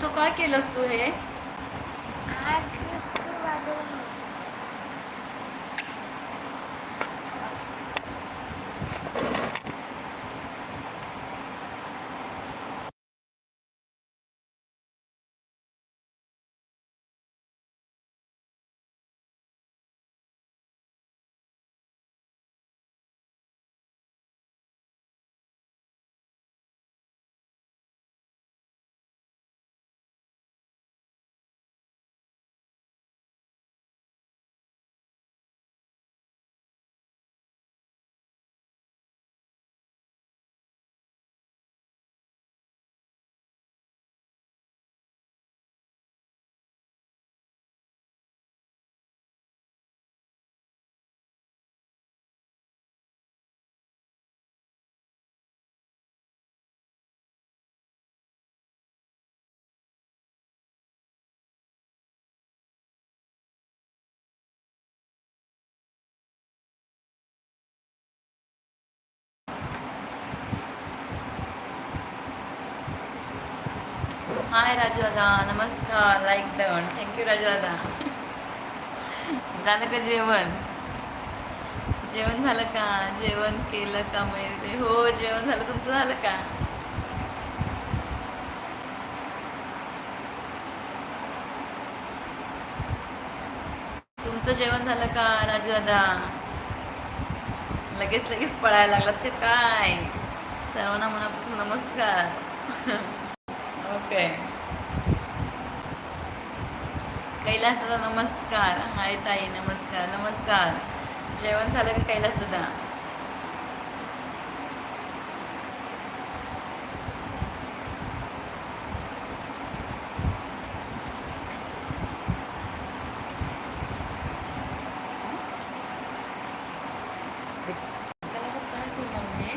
So काय केलंस तू हे? हाय राजू दादा नमस्कार लाईक डन थँक्यू राजू दादा झालं का जेवण जेवण झालं का? जेवण केलं का माहिती? हो जेवण झालं. तुमचं झालं का? तुमचं जेवण झालं का राजू दादा लगेच लगेच पळायला लागलात ते काय? सर्वांना मनापासून नमस्कार. ओके कैलास दादा नमस्कार. हाय ताई नमस्कार नमस्कार. जेवण झालं का कैलास दादा त्याला बघ काय बोलला म्हणे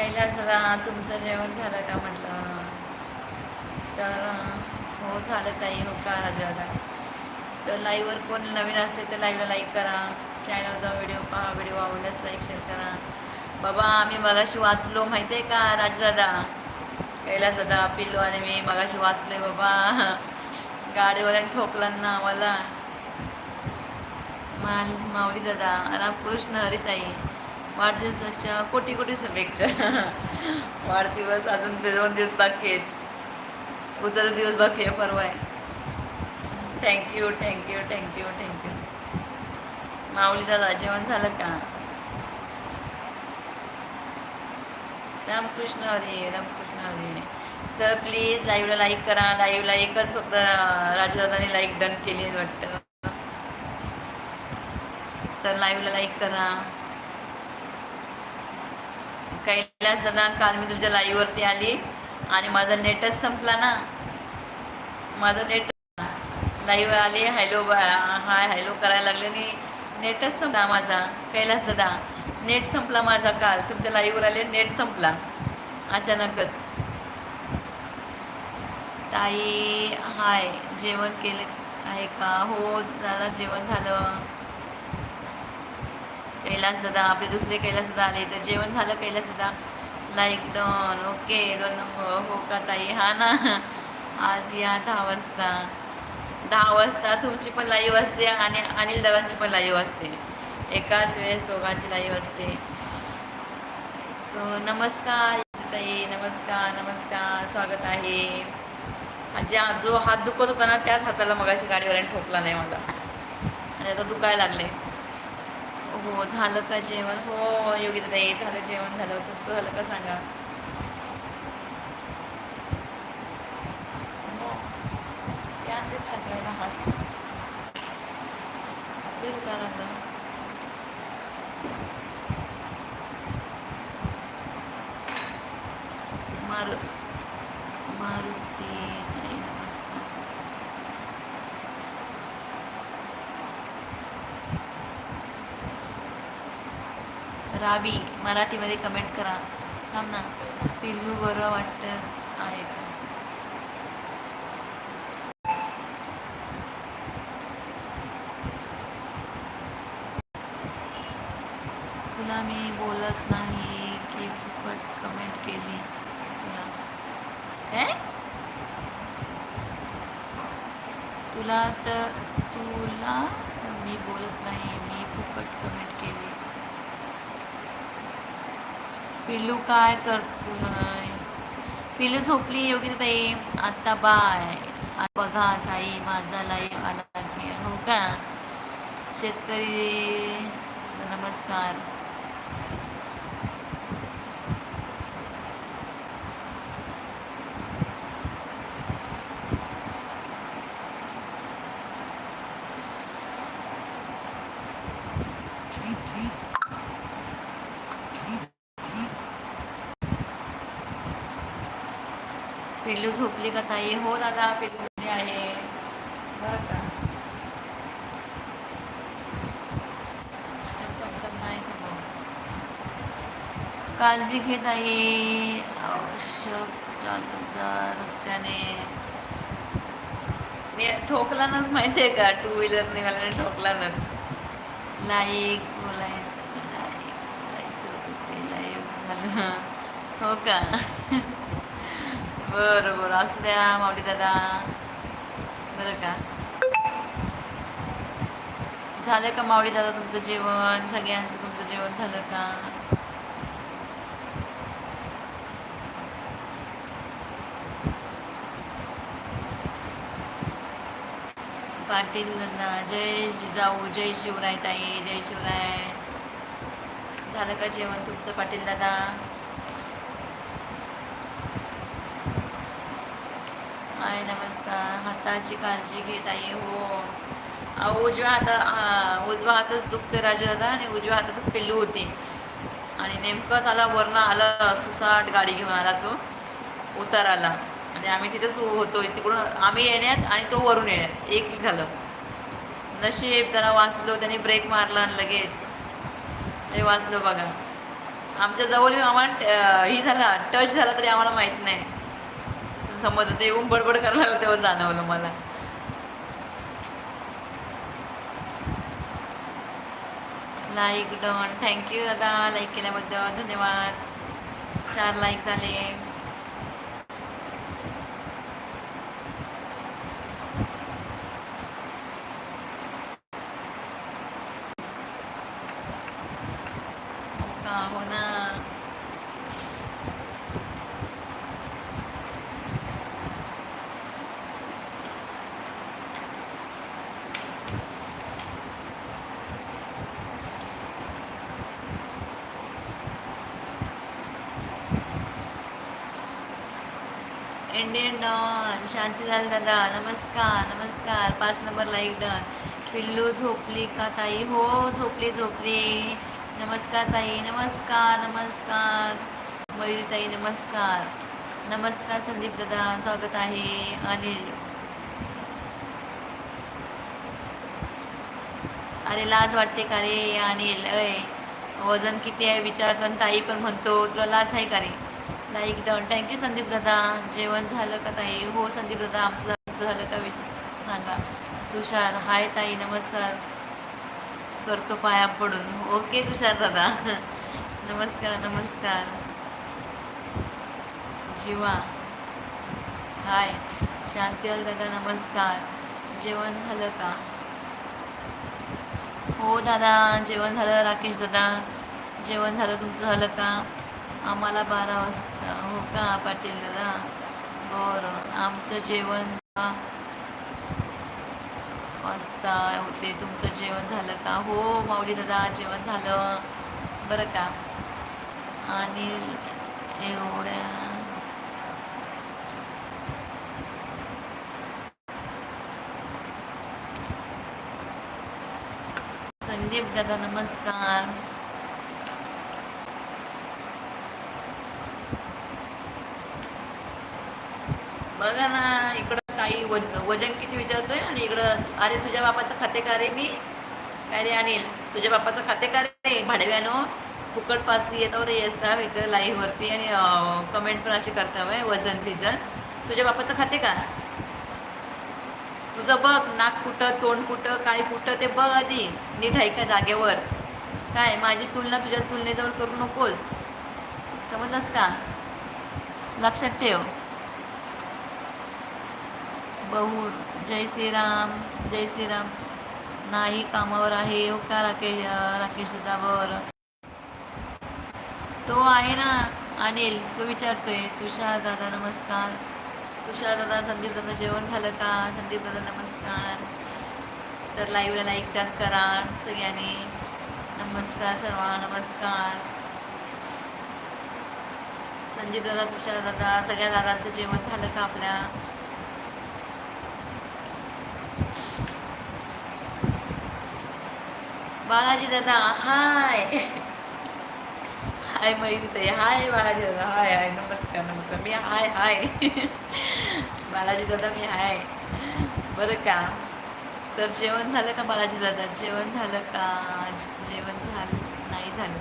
कैलास दादा तुमचं जेवण झालं का म्हटलं? तर हो झालं ताई हो का राजा तर लाईव्हवर कोण नवीन असते तर लाईव्हला लाईक करा. चॅनलचा व्हिडिओ पहा व्हिडिओ आवडल्यास लाईक शेअर करा. बाबा आम्ही मगाशी वाचलो माहिती आहे का राजदादा कैलास दादा पिल्लू आणि मी मगाशी वाचले बाबा. गाडीवर ठोकलांना आम्हाला. माल माऊली दादा रामकृष्ण हरिताई वाढदिवसाच्या कोटी कोटी शुभेच्छा. वाढदिवस अजून ते दोन दिवस बाकी आहेत. उद्याचा दिवस बाकी आहे परवा आहे. Thank you thank you thank you thank you माऊली दादा जेवण झालं का? रामकृष्ण हरे रामकृष्ण हरे. तर प्लीज लाईव्हला लाईक करा लाईव्हला एकच फक्त राजूदादाने लाईक डन केली वाटतं. तर लाईव्हला लाईक करा. कैलास दादा काल मी तुमच्या लाईव्हवरती आली आणि माझा नेटच संपला ना. माझं नेट लाईव्ह आली हॅलो हाय हॅलो करायला लागले आणि नेटच संपला माझा. कैलास दादा नेट संपला माझा काल. तुमच्या लाईव्हवर आले नेट संपला. अचानकच. ताई हाय जेवण केले आहे का? हो दादा जेवण झालं. कैलास दादा आपले दुसरे कैलास दादा आले तर जेवण झालं कैलास दादा. लाईक डन ओके दोन हो हो का ताई? हा ना. आज या दहा वाजता. दहा वाजता तुमची पण लाईव्ह असते आणि अनिल दादांची पण लाईव्ह असते. एकाच वेळेस दोघांची लाईव्ह असते. नमस्कार ताई. नमस्कार नमस्कार. स्वागत आहे. ज्या जो हात दुखत होता ना त्याच हाताला मगाशी गाडीवाल्याने ठोकला नाही मला. आणि आता दुखायला लागले. हो झालं का जेवण? हो योगी दादा हे झालं जेवण झालं तुमचं झालं का सांगा? दुकानातलं भाभी मराठीमध्ये कमेंट करा. थांब ना. पिल्लू बरं वाटतं. आहे का? तुला मी बोलत नाही की फुकट कमेंट केली. तुला. काय तुला तर तुला मी बोलत नाही. मी फुकट पिल्लू काय करतोय पिल्लू झोपली योग्य ताई आत्ता बाय. बघा ताई माझा लाईव्ह आला की हो का? शेतकरी नमस्कार. पिल्लू झोपली का ताई? हो दादा पिल्लू आहे. बरं का? काळजी घेत आहे आवश्यक चालू जा रस्त्याने ठोकलानच माहिती आहे का? टू व्हीलरने मला ठोकलानच. लाईक बोलायचं लाईक बोलायचं होतं ते लाईव्ह झालं हो का? बरं बरं असू द्या मावडी दादा. बरं का? झालं का मावडी दादा तुमचं जेवण? सगळ्यांचं तुमचं जेवण झालं का? पाटील दादा जय जिजाऊ जय शिवराय ताई जय शिवराय. झालं का जेवण तुमचं पाटील दादा? हाय नमस्कार. हाताची काळजी घेत आहे हो. अहो उजव्या हाता हा, हातच दुखते राजा दादा आणि उजव्या हातातच पेल्लू होती. आणि नेमकंच आला वरनं आला सुसाट गाडी घेऊन आला तो उताराला. आणि आम्ही तिथेच उभं होतो तिकडून आम्ही येण्यात आणि तो वरून येण्यात. एक झालं. नशीब जरा वाचलो त्याने ब्रेक मारला आणि लगेच. हे वाचलो बघा. आमच्या जवळ आम्हाला ट- ही झाला टच झाला तरी आम्हाला माहीत नाही. समजलं ते येऊन बडबड करायला लागलं तेव्हा जाणवलं मला. लाईक डन थँक्यू दादा. लाईक केल्याबद्दल धन्यवाद. चार लाईक झाले का? हो ना. इंडियन डॉन शांतीलाल दादा. नमस्कार नमस्कार. पाच नंबर लाईक डन पिल्लू झोपली का ताई? हो झोपली झोपली. नमस्कार ताई नमस्कार नमस्कार. मयुरी ताई नमस्कार. नमस्कार संदीप दादा. स्वागत आहे. अनिल अरे लाज वाटते का रे? अनिल अय वजन किती आहे विचार करून ताई पण म्हणतो तुला लाज आहे का रे? Like down thank you Sandeep दादा जेवण झालं का ताई? हो संदीप दादा आमचं आमचं झालं का विच? सांगा. तुषार हाय ताई नमस्कार. करतो पाया पडून. ओके तुषार दादा. नमस्कार नमस्कार. जीवा. हाय. शांतीलाल दादा नमस्कार. जेवण झालं का? हो दादा. जेवण झालं राकेश दादा. जेवण झालं तुमचं झालं का? आम्हाला बारा वाजता हो का पाटील दादा? बरं. आमचं जेवण वाजता होते. तुमचं जेवण झालं का? हो माऊली दादा जेवण झालं. बरं का? आणि एवढ्या संदीप दादा नमस्कार. बघा ना इकडं काही वज वजन किती विचारतोय आणि इकडं अरे तुझ्या बापाचं खाते का रे मी? काय रे अनिल तुझ्या बापाचं खाते का रे? भाडव्यानो फुकट पास येतो रे येतात इथं लाईव्हवरती आणि कमेंट पण अशी करतावय वजन बिजन. तुझ्या बापाचं खाते का? तुझं बघ नाक कुठं तोंड कुठं काय कुठं ते बघ आधी नीट आहे का जागेवर. काय माझी तुलना तुझ्या तुलनेजवळ करू नकोस. समजलंस का? लक्षात ठेव. बहु जय श्रीराम जय श्रीराम. नाही कामावर आहे हो का राकेश राकेश दादावर? तो आहे ना अनिल तो विचारतोय तुषार दादा नमस्कार. तुषार दादा संदीप दादा जेवण झालं का? संदीप दादा नमस्कार. तर लाईव्हला लाईक डन करा सगळ्यांनी. नमस्कार सर्वांना नमस्कार. संदीप दादा तुषार दादा सगळ्या दादांचं जेवण झालं का आपल्या? बालाजी दादा हाय. हाय मयुरी हाय बालाजी दादा हाय हाय नमस्कार नमस्कार. मी हाय हाय. बालाजी दादा मी हाय. बरं का? तर जेवण झालं का बालाजी दादा? जेवण झालं का? जेवण झालं नाही झालं.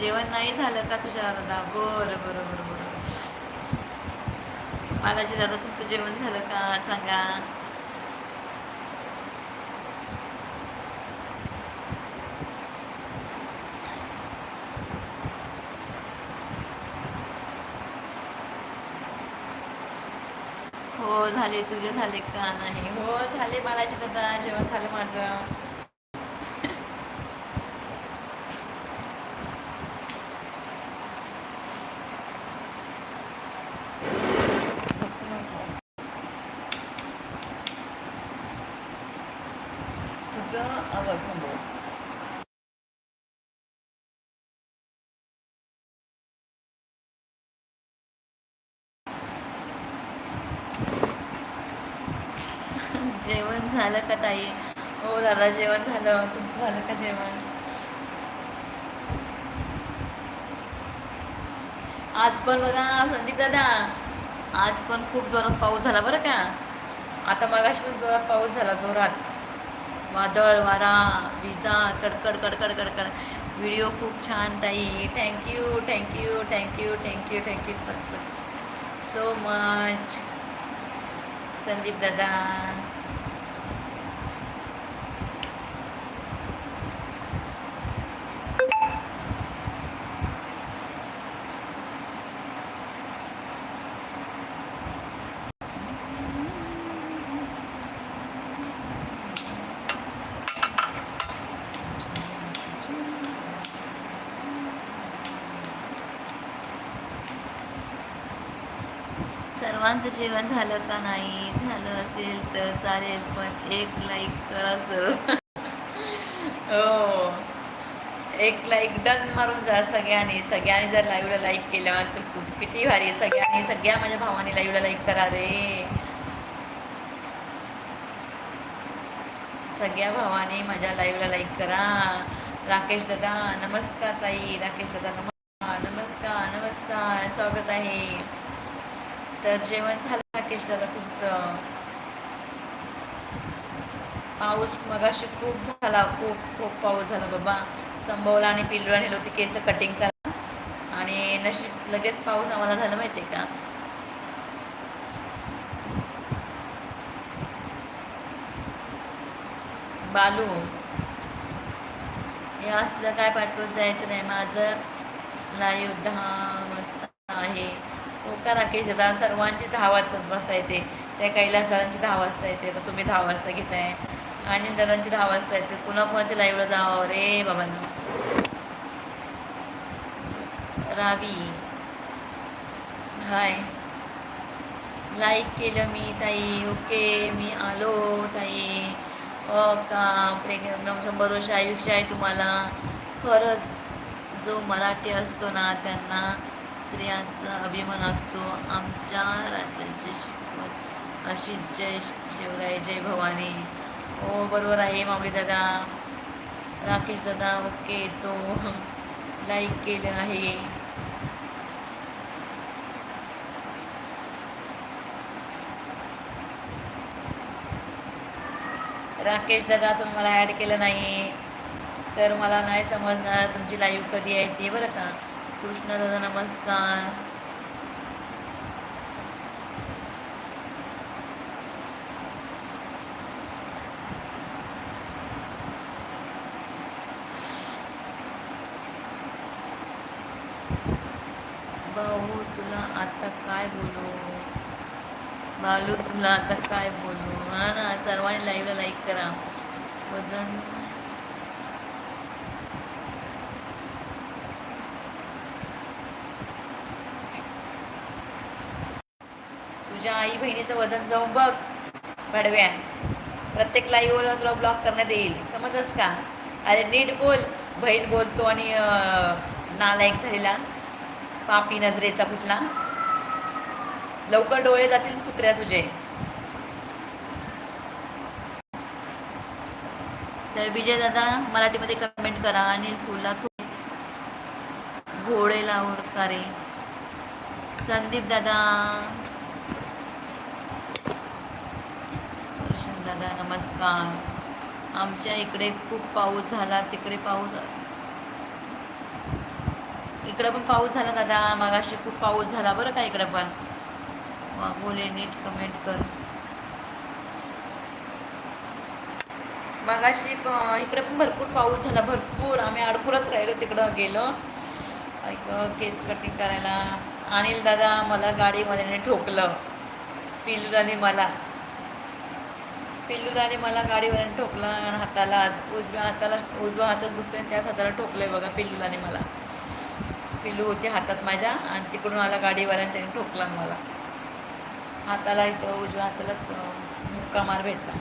जेवण नाही झालं का तुझ्या दादा? बरं बरं बरं बरं. बालाजी दादा तुमचं जेवण झालं का? सांगा हो झाले तुझे झाले का नाही हो झाले बालाजी दादा जेवण झालं माझं नको. तुझं आवाज समोर जेवण झालं का ताई? हो दादा जेवण झालं. तुमचं झालं का जेवण? आज पण बघा संदीप दादा आज पण खूप जोरात पाऊस झाला बरं का? आता मगाशी पण जोरात पाऊस झाला जोरात. वादळ वारा विजा कडकड कडकड कडकड. व्हिडिओ खूप छान ताई. Thank you thank you thank you thank you thank you so much Sandeep दादा. सर्वांचं जेवण झालं का नाही? झालं असेल तर चालेल पण एक लाईक करा सर हो. एक लाईक डन मारून जा सगळ्यांनी. सगळ्यांनी जर लाईव्हला लाईक केलं तर खूप किती भारी सगळ्यांनी सगळ्या माझ्या भावाने लाईव्हला लाईक करा रे. सगळ्या भावाने माझ्या लाईव्हला लाईक करा. राकेश दादा नमस्कार ताई. राकेश दादा नमस्कार नमस्कार नमस्कार. स्वागत आहे. तर जेवण झालं राकेश दादा तुमचं. पाऊस मगाशी खूप झाला खूप खूप पाऊस झाला बाबा. संभवला आणि पिल्लू नेलं होती केस कटिंग करा आणि नशीब लगेच पाऊस आम्हाला झाला माहिती आहे का? बालू हे असलं काय पाठवत जायचं नाही. माझं लाईव्ह दहा वाजता आहे. हो ना राकेश दादा सर्वांची दहा वाजताच बसता येते त्या कैलास दादांची दहा वाजता येते तर तुम्ही दहा वाजता घेताय. आणि दादांची दहा वाजता येते. कुणा कुणाच्या लाईव्हला जावं? रे बाबांना. रावी. हाय लाईक केलं मी ताई. ओके मी आलो ताई. हो का प्रेग्न शंभर वर्ष आयुष्य आहे तुम्हाला. खरंच जो मराठी असतो ना त्यांना स्त्रियांचा अभिमान असतो. आमच्या राज्याची शिकवण अशी जय शिवराय जय भवानी. हो बरोबर आहे माऊली दादा. राकेश दादा ओके. तो लाईक केलं आहे. राकेश दादा तुम्ही मला ॲड केलं नाही तर मला नाही समजणार तुमची लाईव्ह कधी आहे ते बरं का? कृष्ण दादा नमस्कार भाऊ तुला आता काय बोलू? बालू तुला आता काय बोलू? हा ना सर्वांनी लाईव्हला लाईक करा. वजन तुझ्या आई बहिणीचं वजन जाऊन बघ. भडव्या प्रत्येक लाईव्हला तुला ब्लॉक करण्यात येईल. समजस का? अरे नीट बोल. बहीण बोलतो आणि नालायक झालेला. पापी नजरेचा कुठला लवकर डोळे जातील कुत्र्या तुझे. तर विजय दादा मराठीमध्ये कमेंट करा आणि तुला तू घोडे लावून का रे. संदीप दादा कृष्ण दादा नमस्कार. आमच्या इकडे खूप पाऊस झाला तिकडे पाऊस इकडं पण पाऊस झाला दादा मागाशी खूप पाऊस झाला बरं का इकडं पण. बोले नीट कमेंट कर. मागाशी इकडे पण भरपूर पाऊस झाला भरपूर. आम्ही अडकूनच राहिलो तिकडं गेलो. ऐक केस कटिंग करायला. अनिल दादा मला गाडीमध्ये ठोकलं. पिल्लूदाने मला. पिल्लूदाने मला गाडीवरून ठोकला आणि हाताला उजव्या हाताला उजवा हातच दुखतो आणि त्याच हाताला ठोकलं आहे बघा पिल्लूदाने मला. पिल्लू होती हातात माझ्या आणि तिकडून आला गाडीवाल्याने त्याने ठोकला मला. हाताला इथं उजव्या हातालाच मुक्का मार भेटला.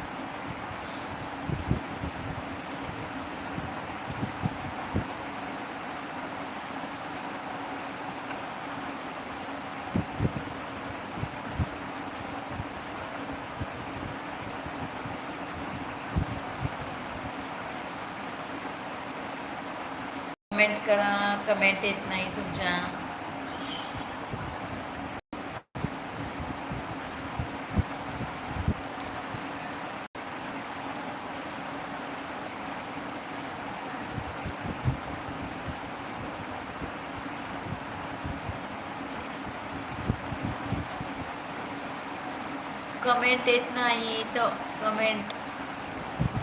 कमेंट करा कमेंट येत नाही तुमच्या. कमेंट येत नाही तर कमेंट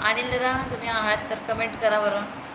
आणि दादा तुम्ही आहात तर कमेंट करा बरं.